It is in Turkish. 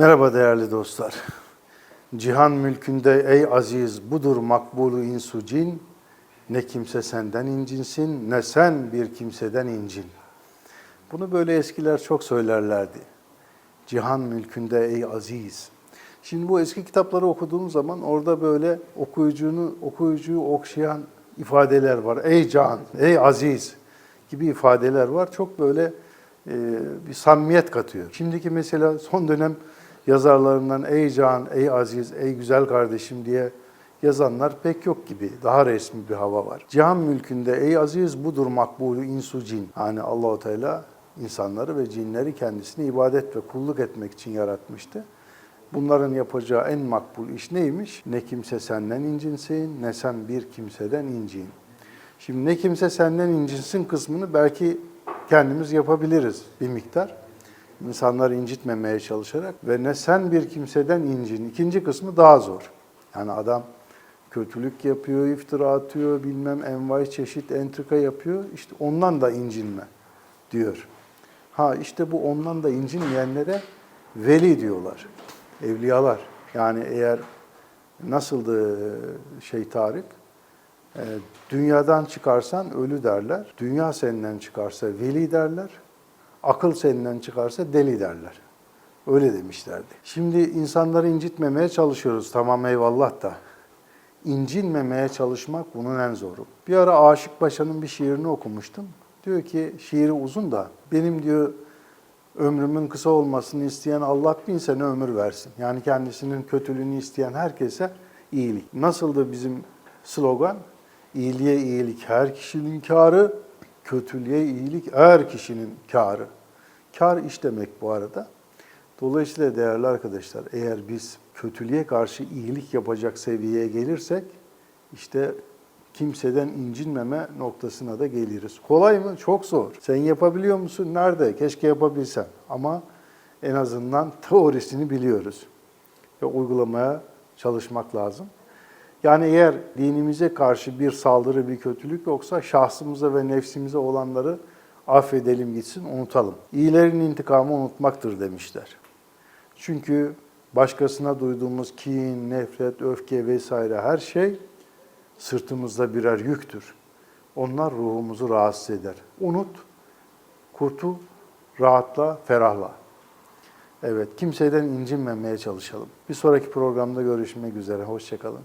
Merhaba değerli dostlar. Cihan mülkünde ey aziz budur makbulu insu cin. Ne kimse senden incinsin ne sen bir kimseden incin. Bunu böyle eskiler çok söylerlerdi. Cihan mülkünde ey aziz. Şimdi bu eski kitapları okuduğum zaman orada böyle okuyucunu okuyucuyu okşayan ifadeler var. Ey can, ey aziz gibi ifadeler var. Çok böyle e, bir samimiyet katıyor. Şimdiki mesela son dönem yazarlarından ey can, ey aziz, ey güzel kardeşim diye yazanlar pek yok gibi. Daha resmi bir hava var. Cihan mülkünde ey aziz budur makbulü insu cin. Yani Allahu Teala insanları ve cinleri kendisine ibadet ve kulluk etmek için yaratmıştı. Bunların yapacağı en makbul iş neymiş? Ne kimse senden incinsin, ne sen bir kimseden incin. Şimdi ne kimse senden incinsin kısmını belki kendimiz yapabiliriz bir miktar. İnsanları incitmemeye çalışarak ve ne sen bir kimseden incin. İkinci kısmı daha zor. Yani adam kötülük yapıyor, iftira atıyor, bilmem envai çeşit entrika yapıyor. İşte ondan da incinme diyor. Ha işte bu ondan da incinmeyenlere veli diyorlar. Evliyalar. Yani eğer nasıldı şey tarif? E, dünyadan çıkarsan ölü derler. Dünya senden çıkarsa veli derler. Akıl senden çıkarsa deli derler. Öyle demişlerdi. Şimdi insanları incitmemeye çalışıyoruz. Tamam eyvallah da. İncinmemeye çalışmak bunun en zoru. Bir ara Aşık Paşa'nın bir şiirini okumuştum. Diyor ki şiiri uzun da benim diyor ömrümün kısa olmasını isteyen Allah bin sene ömür versin. Yani kendisinin kötülüğünü isteyen herkese iyilik. Nasıldı bizim slogan? İyiliğe iyilik her kişinin karı, kötülüğe iyilik her kişinin karı. Kar iş demek bu arada. Dolayısıyla değerli arkadaşlar eğer biz kötülüğe karşı iyilik yapacak seviyeye gelirsek işte kimseden incinmeme noktasına da geliriz. Kolay mı? Çok zor. Sen yapabiliyor musun? Nerede? Keşke yapabilsem. Ama en azından teorisini biliyoruz. Ve uygulamaya çalışmak lazım. Yani eğer dinimize karşı bir saldırı, bir kötülük yoksa şahsımıza ve nefsimize olanları affedelim gitsin, unutalım. İyilerin intikamı unutmaktır demişler. Çünkü başkasına duyduğumuz kin, nefret, öfke vesaire her şey sırtımızda birer yüktür. Onlar ruhumuzu rahatsız eder. Unut, kurtul, rahatla, ferahla. Evet, kimseden incinmemeye çalışalım. Bir sonraki programda görüşmek üzere. Hoşçakalın.